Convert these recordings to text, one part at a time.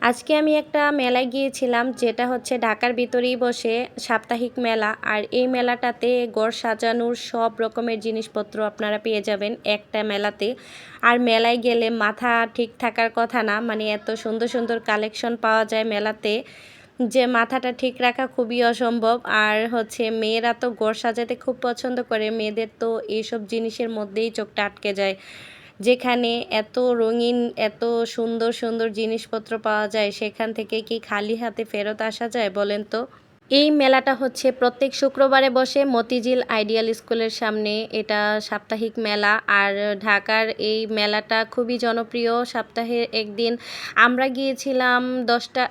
আজকে আমি একটা মেলায় গিয়েছিলাম, যেটা হচ্ছে ঢাকার ভিতরেই বসে সাপ্তাহিক মেলা। আর এই মেলাটাতে গড় সাজানোর সব রকমের জিনিসপত্র আপনারা পেয়ে যাবেন একটা মেলাতে। আর মেলায় গেলে মাথা ঠিক থাকার কথা না মানে এত সুন্দর সুন্দর কালেকশন পাওয়া যায় মেলাতে, যে মাথাটা ঠিক রাখা খুবই অসম্ভব। আর হচ্ছে মেয়েরা তো গড় সাজাতে খুব পছন্দ করে, মেয়েদের তো এইসব জিনিসের মধ্যেই চোখটা আটকে যায়। যেখানে এত রঙিন, এত সুন্দর সুন্দর জিনিসপত্র পাওয়া যায়, সেখান থেকে কি খালি হাতে ফেরত আসা যায় বলেন তো? এই মেলাটা হচ্ছে প্রত্যেক শুক্রবারে বসে মতিঝিল আইডিয়াল স্কুলের সামনে। এটা সাপ্তাহিক মেলা আর ঢাকার এই মেলাটা খুবই জনপ্রিয়। সপ্তাহে একদিন আমরা গিয়েছিলাম দশটা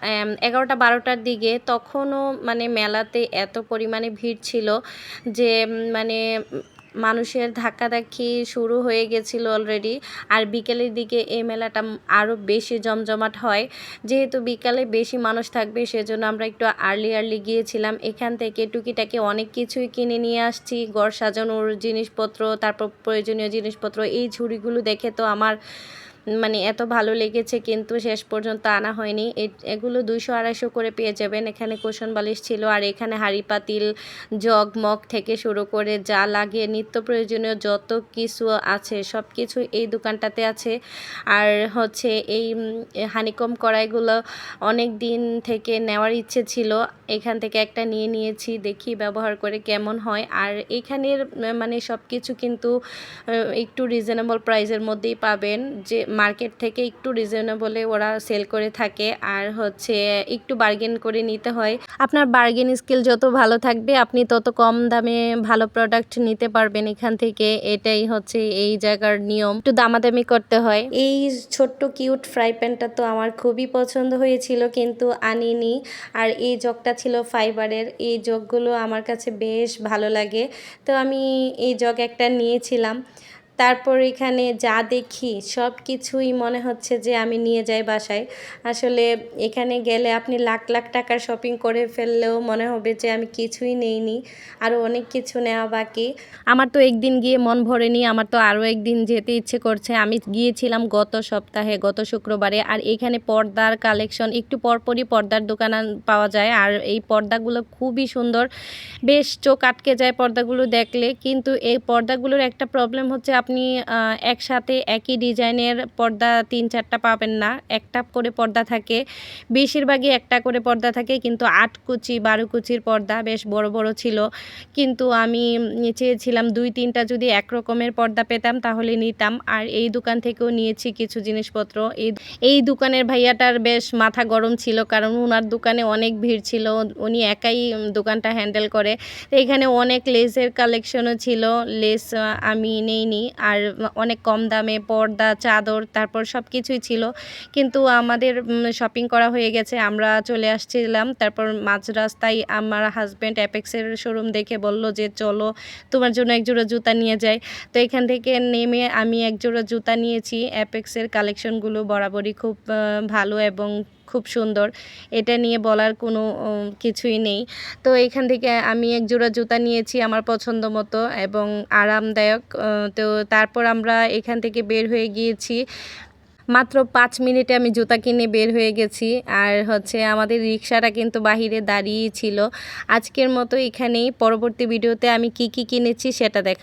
এগারোটা, বারোটার দিকে। তখনও মানে মেলাতে এত পরিমাণে ভিড় ছিল যে মানে মানুষের ধাক্কাধাক্কি শুরু হয়ে গেছিল অলরেডি আর বিকেলের দিকে এই মেলাটা আরও বেশি জমজমাট হয়। যেহেতু বিকালে বেশি মানুষ থাকবে, সেজন্য আমরা একটু আর্লি আর্লি গিয়েছিলাম। এখান থেকে টুকিটাকে অনেক কিছুই কিনে নিয়ে আসছি। গড় সাজানোর জিনিসপত্র, তারপর প্রয়োজনীয় জিনিসপত্র, এই ঝুড়িগুলো দেখে তো আমার মানে এত ভালো লেগেছে কিন্তু শেষ পর্যন্ত আনা হয়নি। এগুলো দুইশো আড়াইশো করে পেয়ে যাবেন। এখানে কুশন বালিশ ছিল আর এখানে হাঁড়ি, পাতিল, জগ, মগ থেকে শুরু করে যা লাগে নিত্য প্রয়োজনীয় যত কিছু আছে, সব কিছু এই দোকানটাতে আছে। আর হচ্ছে এই হানিকম কড়াইগুলো অনেক দিন থেকে নেওয়ার ইচ্ছে ছিল। এখান থেকে একটা নিয়ে নিয়েছি, দেখি ব্যবহার করে কেমন হয়। আর এখানের মানে সব কিছু কিন্তু একটু রিজনেবল প্রাইসের মধ্যেই পাবেন। যে মার্কেট থেকে একটু রিজনেবলে ওরা সেল করে থাকে। আর হচ্ছে, একটু বার্গেন করে নিতে হয়। আপনার বার্গেন স্কিল যত ভালো থাকবে, আপনি তত কম দামে ভালো প্রোডাক্ট নিতে পারবেন এখান থেকে। এটাই হচ্ছে এই জায়গার নিয়ম। একটু দামাদামি করতে হয়। এই ছোট্ট কিউট ফ্রাই প্যানটা তো আমার খুবই পছন্দ হয়েছিল কিন্তু আনিনি। আর এই জগটা ছিল ফাইবারের এই জগগুলো আমার কাছে বেশ ভালো লাগে। তো আমি এই জগ একটা নিয়েছিলাম। তারপর এখানে যা দেখি, সব কিছুই মনে হচ্ছে যে আমি নিয়ে যাই বাসায়। আসলে এখানে গেলে আপনি লাখ লাখ টাকার শপিং করে ফেললেও মনে হবে যে আমি কিছুই নেইনি আরও অনেক কিছু নেওয়া বাকি। আমার তো একদিন গিয়ে মন ভরেনি, আমার তো আরও একদিন যেতে ইচ্ছে করছে। আমি গিয়েছিলাম গত সপ্তাহে, গত শুক্রবারে, আর এখানে পর্দার কালেকশন, একটু পরপরই পর্দার দোকান পাওয়া যায়। আর এই পর্দাগুলো খুবই সুন্দর। বেশ চোখ আটকে যায় পর্দাগুলো দেখলে, কিন্তু এই পর্দাগুলোর একটা প্রবলেম হচ্ছে আপনি একসাথে একই ডিজাইনের পর্দা তিন চারটা পাবেন না। একটা করে পর্দা থাকে, বেশিরভাগই একটা করে পর্দা থাকে, কিন্তু আট কুচি, বারো কুচির পর্দা বেশ বড় বড় ছিল। কিন্তু আমি চেয়েছিলাম দুই, তিনটা যদি এক রকমের পর্দা পেতাম তাহলে নিতাম। আর এই দোকান থেকেও নিয়েছি কিছু জিনিসপত্র। এই এই দোকানের ভাইয়াটার বেশ মাথা গরম ছিল, কারণ ওনার দোকানে অনেক ভিড় ছিল। উনি একাই দোকানটা হ্যান্ডেল করে। এখানে অনেক লেসের কালেকশনও ছিল। লেস আমি নেইনি। আর অনেক কম দামে পর্দা, চাদর, তারপর সব কিছুই ছিল। কিন্তু আমাদের শপিং করা হয়ে গেছে। আমরা চলে আসছিলাম। তারপর মাঝ রাস্তায় আমার হাজব্যান্ড অ্যাপেক্সের শোরুম দেখে বলল যে, চলো, তোমার জন্য এক জোড়া জুতা নিয়ে যাই। তো এখান থেকে নেমে আমি এক জোড়া জুতা নিয়েছি। অ্যাপেক্সের কালেকশনগুলো বরাবরই খুব ভালো এবং খুব সুন্দর। এটা নিয়ে বলার কোনো কিছুই নেই। তো এখান থেকে আমি এক জোড়া জুতা নিয়েছি আমার পছন্দ মতো এবং আরামদায়ক তো তারপর আমরা এখান থেকে বের হয়ে গিয়েছি। মাত্র পাঁচ মিনিটে আমি জুতা কিনে বের হয়ে গেছি। আর হচ্ছে আমাদের রিক্সাটা কিন্তু বাহিরে দাঁড়িয়েই ছিল। আজকের মতো এখানেই। পরবর্তী ভিডিওতে আমি কি কি কিনেছি সেটা দেখা